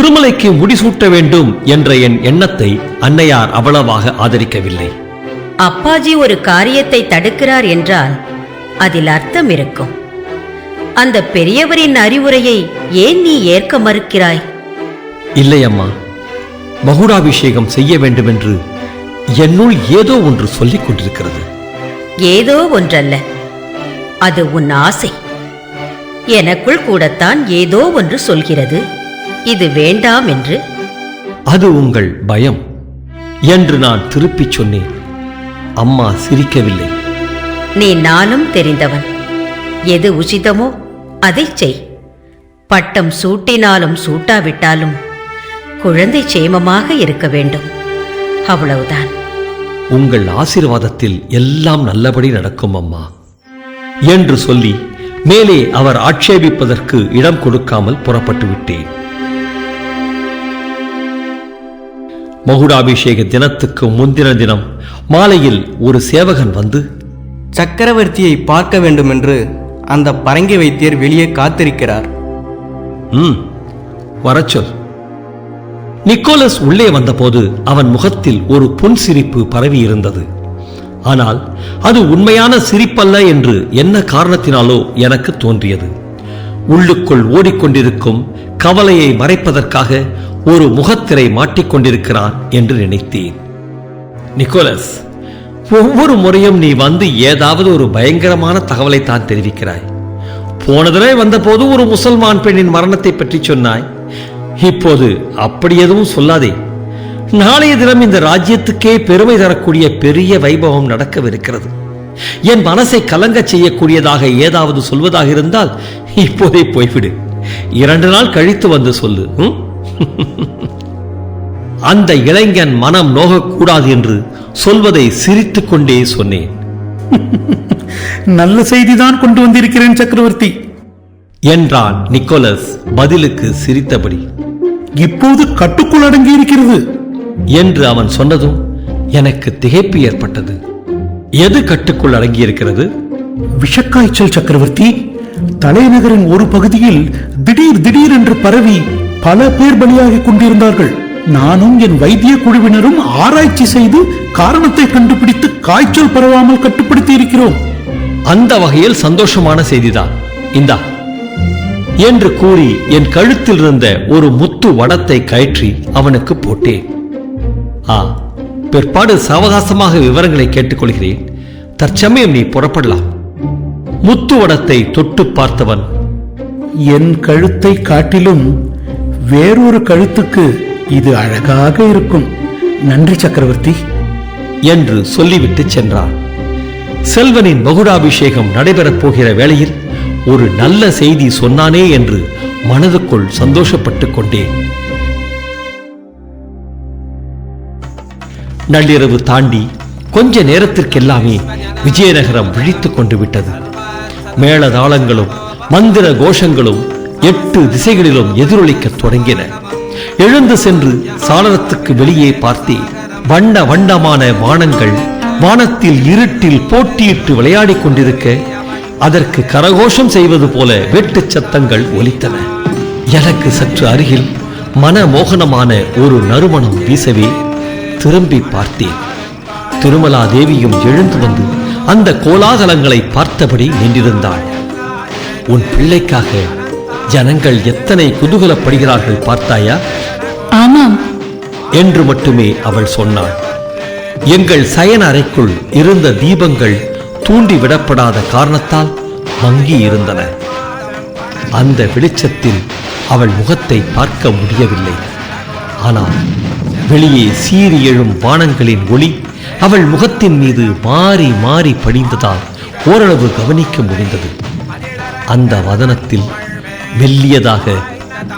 திருமலைக்கு முடிசூட்ட வேண்டும் என்ற என் எண்ணத்தை அன்னையார் அவ்வளவாக ஆதரிக்கவில்லை. அப்பாஜி ஒரு காரியத்தை தடுக்கிறார் என்றால் அதில் அர்த்தம் இருக்கும். அந்த பெரியவரின் அறிவுரையை ஏன் நீ ஏற்க மறுக்கிறாய்? இல்லை அம்மா மகுடாபிஷேகம் செய்ய வேண்டும் என்று என்னுள் ஏதோ ஒன்று சொல்லிக் கொண்டிருக்கிறது. ஏதோ ஒன்றல்ல அது உன் ஆசை. எனக்குள் கூடத்தான் ஏதோ ஒன்று சொல்கிறது. இது வேண்டாம் என்று. அது உங்கள் பயம் என்று நான் திருப்பிச் சொன்னேன். அம்மா சிரிக்கவில்லை. நீ நானும் தெரிந்தவன். எது உசிதமோ அதைச் செய். பட்டம் சூட்டினாலும் சூட்டாவிட்டாலும் குழந்தை சேமமாக இருக்க வேண்டும். அவ்வளவுதான். உங்கள் ஆசீர்வாதத்தில் எல்லாம் நல்லபடி நடக்கும் அம்மா என்று சொல்லி மேலே அவர் ஆட்சேபிப்பதற்கு இடம் கொடுக்காமல் புறப்பட்டு விட்டேன் மகுடாபிஷேக தினத்துக்கு முந்தின தினம் மாலையில் ஒரு சேவகன் வந்து சக்கரவர்த்தியை பார்க்க வேண்டுமென்று அந்த பரங்கி வைத்தியர் வெளியே காத்திருக்கிறார். ம் வரச்சொல் நிக்கோலஸ் உள்ளே வந்தபோது அவன் முகத்தில் ஒரு புன்சிரிப்பு பரவி இருந்தது ஆனால் அது உண்மையான சிரிப்பல்ல என்று என்ன காரணத்தினாலோ எனக்கு தோன்றியது. உள்ளுக்குள் ஓடிக்கொண்டிருக்கும் கவலையை மறைப்பதற்காக ஒரு முகத்திரை மாட்டிக்கொண்டிருக்கிறான் என்று நினைத்தேன். நிக்கோலஸ் ஒவ்வொரு முறையும் நீ வந்து ஏதாவது ஒரு பயங்கரமான தகவலை தான் தெரிவிக்கிறாய். போன தடவை வந்தபோது ஒரு முசல்மான் பெண்ணின் மரணத்தை பற்றி சொன்னாய். இப்போது அப்படி எதுவும் சொல்லாதே. நாளைய தினம் இந்த ராஜ்யத்துக்கே பெருமை தரக்கூடிய பெரிய வைபவம் நடக்கவிருக்கிறது. என் மனசை கலங்கச் செய்யக்கூடியதாக ஏதாவது சொல்வதாக இருந்தால் இப்போதே போய்விடு. இரண்டு நாள் கழித்து வந்து சொல்லு ம்? அந்த இளைஞன் மனம் நோகக்கூடாது என்று சொல்வதை சிரித்துக் கொண்டே சொன்னேன். நல்ல செய்திதான் கொண்டு வந்திருக்கிறேன் சக்கரவர்த்தி. என்றான் நிக்கோலஸ் பதிலுக்கு சிரித்தபடி. இப்போது கட்டுக்குள் அடங்கி இருக்கிறது. என்று அவன் சொன்னதும் எனக்கு திகைப்பு ஏற்பட்டது. எது கட்டுக்குள் அடங்கியிருக்கிறது விஷக்காய்ச்சல் சக்கரவர்த்தி. தலைநகரின் ஒரு பகுதியில் திடீர் திடீர் என்று பரவி பல பேர் பலியாகிக் கொண்டிருந்தார்கள். நானும் என் வைத்திய குழுவினரும் ஆராய்ச்சி செய்து காரணத்தை கண்டுபிடித்து காய்ச்சல் பரவாமல் கட்டுப்படுத்தி இருக்கிறோம். அந்த வகையில் சந்தோஷமான செய்திதான். இந்தா என்று கூறி என் கழுத்தில் இருந்த ஒரு முத்து வடத்தை கயற்றி அவனுக்கு போட்டேன். ஆ பிற்பாடு சாவகாசமாக விவரங்களை கேட்டுக்கொள்கிறேன். தற்சமயம் நீ புறப்படலாம். முத்து வடத்தை தொட்டு பார்த்தவன் என் கழுத்தை காட்டிலும் வேறொரு கழுத்துக்கு இது அழகாக இருக்கும். நன்றி சக்கரவர்த்தி. என்று சொல்லிவிட்டு சென்றார். செல்வனின் மகுடாபிஷேகம் நடைபெறப் போகிற வேளையில் ஒரு நல்ல செய்தி சொன்னானே என்று மனதுக்குள் சந்தோஷப்பட்டுக் கொண்டேன். நள்ளிரவு தாண்டி கொஞ்ச நேரத்திற்கெல்லாமே விஜயநகரம் விழித்துக் கொண்டு விட்டது. மேளதாளங்களும் மந்திர கோஷங்களும் எட்டு திசைகளிலும் எதிரொலிக்கத் தொடங்கின. எழுந்து சென்று சாளரத்துக்கு வெளியே பார்த்தேன் வண்ண வண்ணமான வானங்கள் வானத்தில் இருட்டில் போட்டியிட்டு விளையாடிக் கொண்டிருக்க அதற்கு கரகோஷம் செய்வது போல வெட்டு சத்தங்கள் ஒலித்தன. எனக்கு சற்று அருகில் மனமோகனமான ஒரு நறுமணம் வீசவே திரும்பி பார்த்தேன். திருமலா தேவியும் எழுந்து வந்து அந்த கோலாகலங்களை பார்த்தபடி நின்றிருந்தாள். உன் பிள்ளைக்காக ஜனங்கள் எத்தனை குதூகலப்படுகிறார்கள் பார்த்தாயா? ஆமாம். என்று மட்டுமே அவள் சொன்னாள். எங்கள் சயன அறைக்குள் இருந்த தீபங்கள் தூண்டி விடப்படாத காரணத்தால் மங்கி இருந்தன. அந்த வெளிச்சத்தில் அவள் முகத்தை பார்க்க முடியவில்லை. ஆனால் வெளியே சீறி எழும் வானங்களின் ஒளி அவள் முகத்தின் மீது மாறி மாறி படிந்ததால் ஓரளவு கவனிக்க முடிந்தது. அந்த வதனத்தில் மெல்லியதாக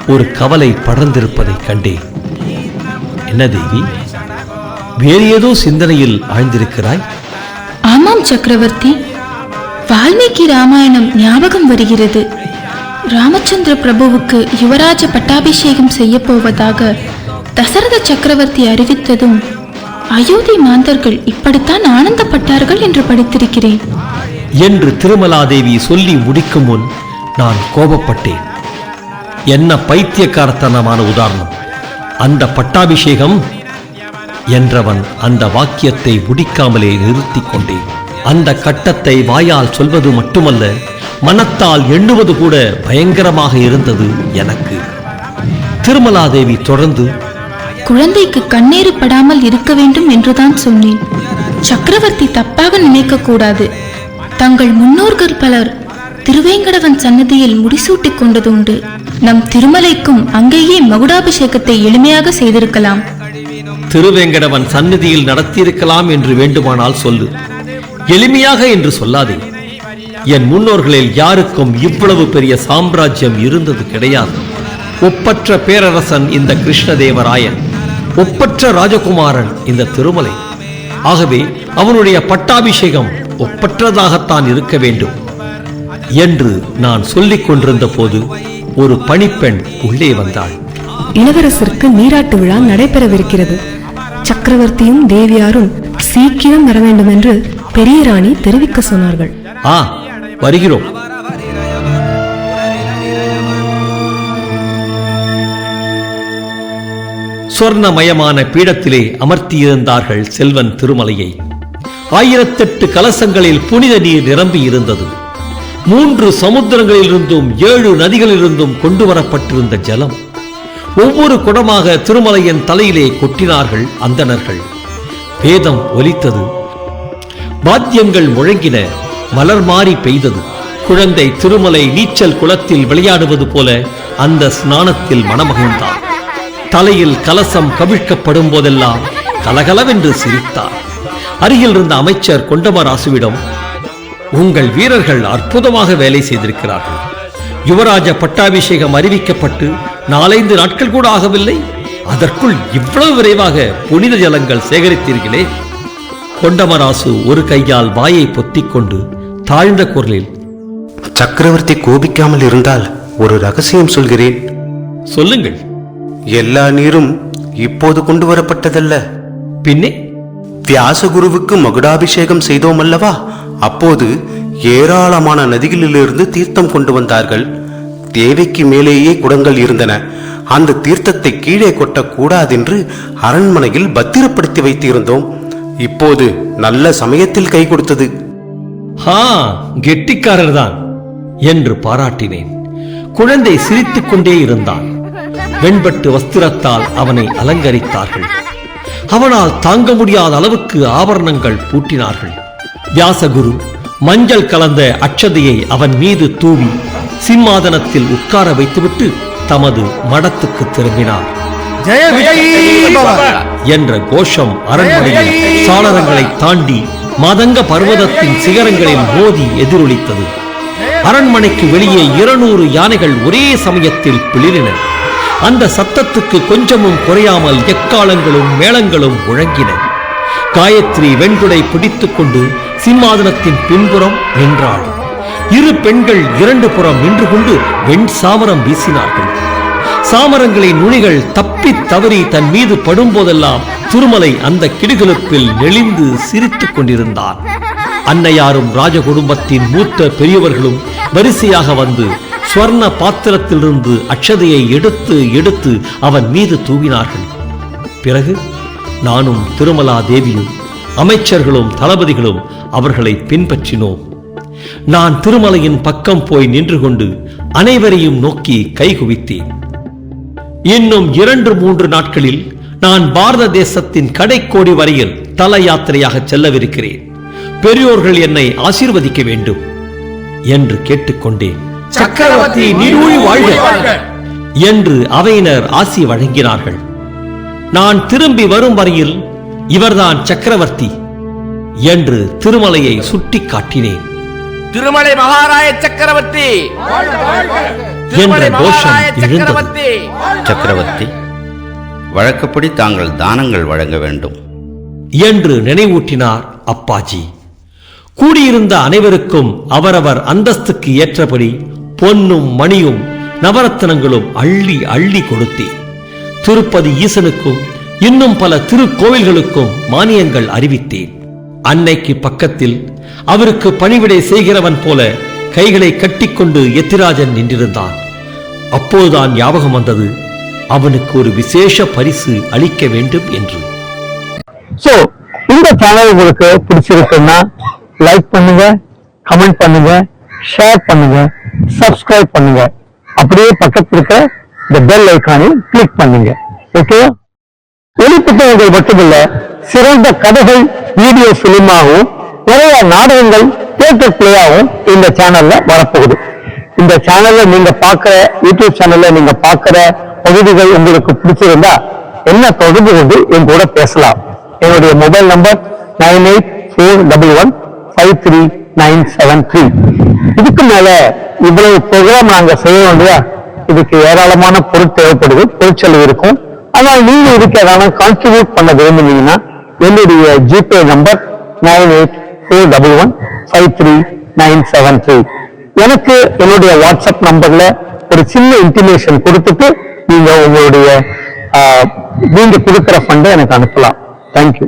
ஒரு கவலை படர்ந்திருப்பதைக் கண்டேன். என்ன தேவி வேறு ஏதோ சிந்தனையில் ஆழ்ந்திருக்கிறாய்? ஆமாம் சக்கரவர்த்தி. வால்மீகி ராமாயணம் ஞாபகம் வருகிறது. ராமச்சந்திர பிரபுவுக்கு யுவராஜ பட்டாபிஷேகம் செய்ய போவதாக தசரத சக்கரவர்த்தி அறிவித்ததும் அயோத்தி மாந்தர்கள் இப்படித்தான் ஆனந்தப்பட்டார்கள் என்று படித்திருக்கிறேன். என்று திருமலாதேவி சொல்லி முடிக்கும் முன் நான் கோபப்பட்டேன். என்ன பைத்தியக்காரத்தனமான உதாரணம். அந்த பட்டாபிஷேகம் என்றவன் அந்த வாக்கியத்தை முடிக்காமலே நிறுத்திக் கொண்டேன். அந்த கட்டத்தை வாயால் சொல்வது மட்டுமல்ல மனத்தால் எண்ணுவது கூட பயங்கரமாக இருந்தது எனக்கு. திருமலாதேவி தொடர்ந்து குழந்தைக்கு கண்ணீர் படாமல் இருக்க வேண்டும் என்றுதான் சொன்னேன். சக்கரவர்த்தி தப்பாக நினைக்க கூடாது. தங்கள் முன்னோர்கள் பலர் திருவேங்கடவன் சன்னதியில் முடிசூட்டிக் கொண்டதுண்டு. நம் திருமலைக்கும் அங்கேயே மகுடாபிஷேகத்தை எளிமையாக செய்திருக்கலாம். திருவேங்கடவன் சந்நிதியில் நடத்தியிருக்கலாம் என்று வேண்டுமானால் சொல்லு. எளிமையாக என்று சொல்லாதே. என் முன்னோர்களில் யாருக்கும் இவ்வளவு பெரிய சாம்ராஜ்யம் இருந்தது கிடையாது. ஒப்பற்ற பேரரசன் இந்த கிருஷ்ணதேவராயன். ஒப்பற்ற ராஜகுமாரன் இந்த திருமலை. ஆகவே அவனுடைய பட்டாபிஷேகம் ஒப்பற்றதாகத்தான் இருக்க வேண்டும். என்று நான் சொல்லிக் கொண்டிருந்த போது ஒரு பணிப்பெண் உள்ளே வந்தாள். இளவரசருக்கு நீராட்டு விழா நடைபெறவிருக்கிறது. சக்கரவர்த்தியும் தேவியாரும் சீக்கிரம் வர வேண்டும் என்று பெரிய ராணி தெரிவிக்க சொன்னார்கள். ஆ வருகிறோம். சொர்ணமயமான பீடத்திலே அமர்த்தியிருந்தார்கள் செல்வன் திருமலையை. ஆயிரத்தெட்டு கலசங்களில் புனித நீர் நிரம்பி இருந்தது மூன்று சமுத்திரங்களிலிருந்தும் ஏழு நதிகளிலிருந்தும் கொண்டு வரப்பட்டிருந்த ஜலம். ஒவ்வொரு குடமாக திருமலையின் தலையிலே கொட்டினார்கள் அந்தணர்கள். வேதம் ஒலித்தது. வாத்தியங்கள் முழங்கின. மலர் மாறி பெய்தது. குழந்தை திருமலை நீச்சல் குளத்தில் விளையாடுவது போல அந்த ஸ்நானத்தில் மனமகிழ்ந்தார். தலையில் கலசம் கவிழ்க்கப்படும் போதெல்லாம் கலகலவென்று சிரித்தார். அருகில் இருந்த அமைச்சர் கொண்டமராசுவிடம் உங்கள் வீரர்கள் அற்புதமாக வேலை செய்திருக்கிறார்கள். யுவராஜ பட்டாபிஷேகம் அறிவிக்கப்பட்டு நாலைந்து நாட்கள் கூட ஆகவில்லை. அதற்குள் இவ்வளவு விரைவாக புனித ஜலங்கள் சேகரித்தீர்களே. கொண்டமராசு ஒரு கையால் வாயை பொத்திக் கொண்டு தாழ்ந்த குரலில் சக்கரவர்த்தி கோபிக்காமல் இருந்தால் ஒரு ரகசியம் சொல்கிறேன். சொல்லுங்கள். எல்லா நீரும் இப்போது கொண்டு வரப்பட்டதல்ல. பின்னே? வியாசகுருவுக்கு மகுடாபிஷேகம் செய்தோம் அல்லவா? அப்போது ஏராளமான நதிகளிலிருந்து தீர்த்தம் கொண்டு வந்தார்கள். தேவைக்கு மேலேயே குடங்கள் இருந்தன. அந்த தீர்த்தத்தை கீழே கொட்டக்கூடாதென்று அரண்மனையில் பத்திரப்படுத்தி வைத்திருந்தோம். இப்போது நல்ல சமயத்தில் கை கொடுத்தது. ஹா கெட்டிக்காரர் தான் என்று பாராட்டினேன். குழந்தை சிரித்துக் கொண்டே இருந்தான். வெண்பட்டு வஸ்திரத்தால் அவனை அலங்கரித்தார்கள். அவனால் தாங்க முடியாத அளவுக்கு ஆபரணங்கள் பூட்டினார்கள். வியாசகுரு மஞ்சள் கலந்த அட்சதையை அவன் மீது தூவி சிம்மாதனத்தில் உட்கார வைத்துவிட்டு தமது மடத்துக்கு திரும்பினார். என்ற கோஷம் அரண்மனையில் சாளரங்களை தாண்டி மாதங்க பர்வதத்தின் சிகரங்களில் மோதி எதிரொலித்தது. அரண்மனைக்கு வெளியே இருநூறு யானைகள் ஒரே சமயத்தில் பிளிரின. அந்த சத்தத்துக்கு கொஞ்சமும் குறையாமல் எக்காலங்களும் மேளங்களும் முழங்கின. காயத்ரி வெண்குடை பிடித்துக் கொண்டு சிம்மாதனத்தின் பின்புறம் நின்றாள். இரு பெண்கள் இரண்டு புறம் நின்று கொண்டு வெண் சாமரம் வீசினார்கள். சாமரங்களின் நுனிகள் தப்பித் தவறி தன் மீது படும்போதெல்லாம் திருமலை அந்த கிடுகிழுப்பில் நெளிந்து சிரித்துக் கொண்டிருந்தார். அன்னையாரும் ராஜ குடும்பத்தின் மூத்த பெரியவர்களும் வரிசையாக வந்து ஸ்வர்ண பாத்திரத்திலிருந்து அக்ஷதையை எடுத்து எடுத்து அவன் மீது தூவினார்கள். பிறகு நானும் திருமலா தேவியும் அமைச்சர்களும் தளபதிகளும் அவர்களை பின்பற்றினோம். நான் திருமலையின் பக்கம் போய் நின்று கொண்டு அனைவரையும் நோக்கி கைகுவித்தேன். இன்னும் இரண்டு மூன்று நாட்களில் நான் பாரத தேசத்தின் கடைக்கோடி வரையில் தல யாத்திரையாக செல்லவிருக்கிறேன். பெரியோர்கள் என்னை ஆசீர்வதிக்க வேண்டும் என்று கேட்டுக்கொண்டேன். சக்கரவர்த்தி நீடூழி வாழ்க! என்று அவையினர் ஆசி வழங்கினார்கள். நான் திரும்பி வரும் வரையில் இவர்தான் சக்கரவர்த்தி. என்று திருமலையை சுட்டிக் காட்டினேன் திருமலை மகாராய சக்கரவர்த்தி! என்ற கோஷம் எழுந்தது சக்கரவர்த்தி! சக்கரவர்த்தி வழக்கப்படி தாங்கள் தானங்கள் வழங்க வேண்டும். என்று நினைவூட்டினார் அப்பாஜி. கூடியிருந்த அனைவருக்கும் அவரவர் அந்தஸ்துக்கு ஏற்றபடி பொன்னும் மணியும் நவரத்தினங்களும் அள்ளி அள்ளி கொடுத்தேன். திருப்பதி ஈசனுக்கும் இன்னும் பல திருக்கோவில்களுக்கும் மானியங்கள் அறிவித்தேன். அன்னைக்கு பக்கத்தில் அவருக்கு பணிவிடை செய்கிறவன் போல கைகளை கட்டிக்கொண்டு எத்திராஜன் நின்றிருந்தான். அப்போதுதான் ஞாபகம் வந்தது அவனுக்கு ஒரு விசேஷ பரிசு அளிக்க வேண்டும் என்று. சோ இந்த சேனல் உங்களுக்கு பிடிச்சிருக்குன்னா லைக் பண்ணுங்க கமெண்ட் பண்ணுங்க ஷேர் பண்ணுங்க சப்ஸ்கிரைப் பண்ணுங்க. அப்படியே பக்கத்துல இருக்க இந்த பெல் ஐக்கானையும் கிளிக் பண்ணுங்க. ஓகே ஒளி புத்தகங்கள் மட்டுமில்ல சிறந்த கதைகள் வீடியோ பிலிமாகவும் நிறைய நாடகங்கள் தியேட்டர் பிளேயாகவும் இந்த சேனல்ல வரப்போகுது. இந்த சேனல்ல நீங்க பாக்குற யூடியூப் சேனல்ல நீங்க பாக்குற பகுதிகள் உங்களுக்கு பிடிச்சிருந்தா என்ன தொடர்பு கொண்டு என் கூட பேசலாம். என்னுடைய mobile number nine eight four double one five three nine seven three இதுக்கு மேல இவ்வளவு ப்ரோக்ராம் நாங்க செய்யறோம் இல்லையா? இதுக்கு ஏராளமான பொருள் தேவைப்படுது பொருட்செலவு இருக்கும். ஆனால் நீங்க இதுக்கு ஏதாவது கான்ட்ரிபியூட் பண்ண விரும்புனீங்கன்னா என்னுடைய GPay number nine eight four double one five three nine seven three. எனக்கு என்னுடைய வாட்ஸ்அப் நம்பர்ல ஒரு சின்ன இன்டிமேஷன் கொடுத்துட்டு நீங்க உங்களுடைய நீங்க கொடுக்குற ஃபண்டை எனக்கு அனுப்பலாம். தேங்க்யூ